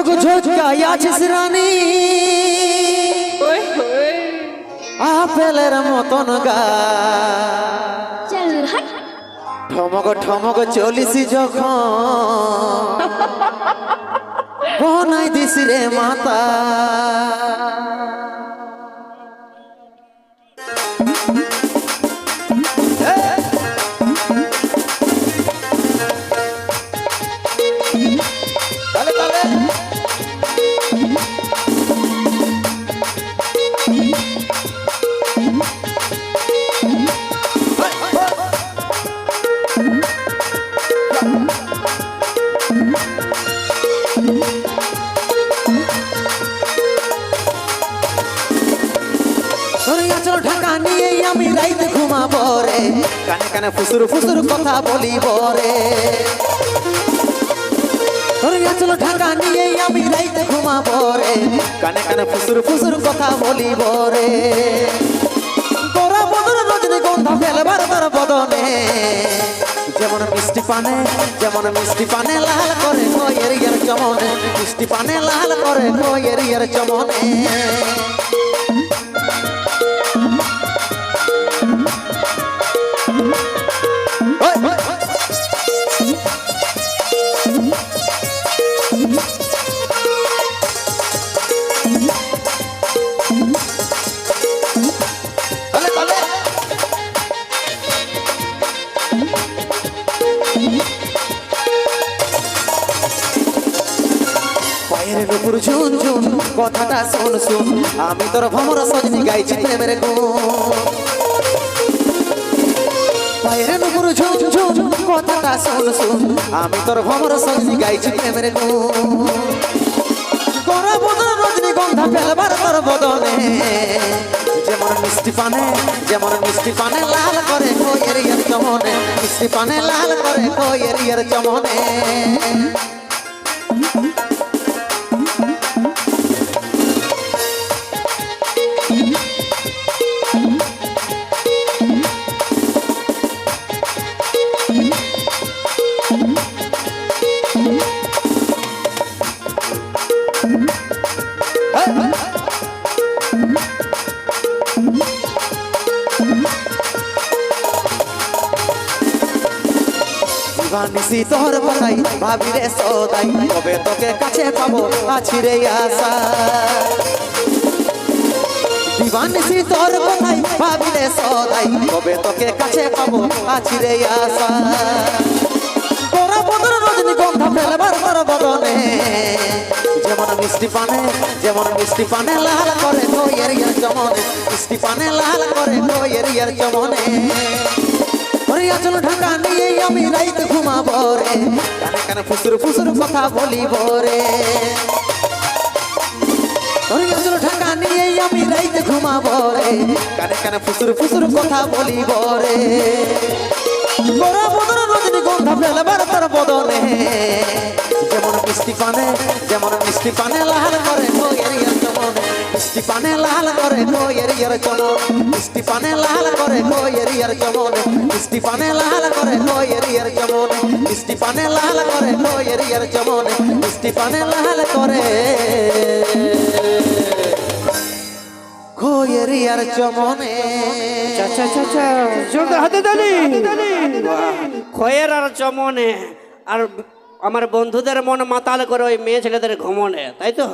ঝক ঝটকাই আছিস রানী। আপেলের মতন গা। ঠমক ঠমক চলিস যখন। বনাই দিস রে মাতা। ঢাকা নিয়ে আমি রাইতে ঘুমাবো রে। কানে কানে ফুসুর ফুসুর কথা বলিব রে। আঁচল ঢাকা নিয়ে আমি রাইতে ঘুমাবো কানে কানে ফুসুর ফুসুর কথা বলিব রে। তোরা বদন রজনী গন্ধা বদনে। পানে যেমন মিষ্টি পানে লাল করে ময়ের ইয়ার চমনে, মিষ্টি পানে লাল করে ময়ের ইয়ার চমনে। পায়ের নুপুর ঝুন ঝুন, কথাটা শোন, শুন। আমি তোর ভমর সজনি গাইছি প্রেমের পায়ের নুপুর ঝুন ঝুন, কথাটা শোন, শুন। আমি তোর ভমর সজনি গাইছি প্রেমের গুণ করা বদন রজনী গন্ধা ফেলবার তোর বদনে। যেমন মিষ্টি পানে, যেমন মিষ্টি পানে লাল করে কয়ের ইয়ার চমনে। মিষ্টি পানে লাল করে কয়ের ইয়ার চমনে। দিবানিসি তোর কথাই ভাবি রে সদাই কবে তোকে কাছে পাবো আছি রে আশা। দিবানিসি তোর কথাই ভাবি রে সদাই কবে তোকে কাছে পাবো আছি রে আশা। তোরা বদন রজনী গন্ধা ফেলবার তোর বদনে, যেমন মিষ্টি পানে, যেমন মিষ্টি পানে লাল করে কইয়ের ইয়ার চমনে মিষ্টি পানে লাল করে কইয়ের ইয়ার চমনে আচল ঢাকা নিয়ে আমি রাইতে ঘুমাবো রে। কানে কানে ফুসুর ফুসুর কথা বলিব রে। ঢাকা নিয়ে আমি রাইতে ঘুমাবো রে। কানে কানে ফুসুর ফুসুর কথা বলিব রে। গোরা রজনী গন্ধা ফেলবার তার বদনে। যেমন মিষ্টি পানে, যেমন মিষ্টি পানে লাল করে মিষ্টি পানে লাল করে ইয়ার মিষ্টি পানে লাল করে ইয়ার মিষ্টি পানে লাল করে ইয়ার মিষ্টি পানে লাল করে ইয়ার মিষ্টি পানে লাল করে খয়ের আর চমনে। আর আমার বন্ধুদের মন মাতাল করে ওই মেয়ে ছেলেদের ঘমনে, তাই তো?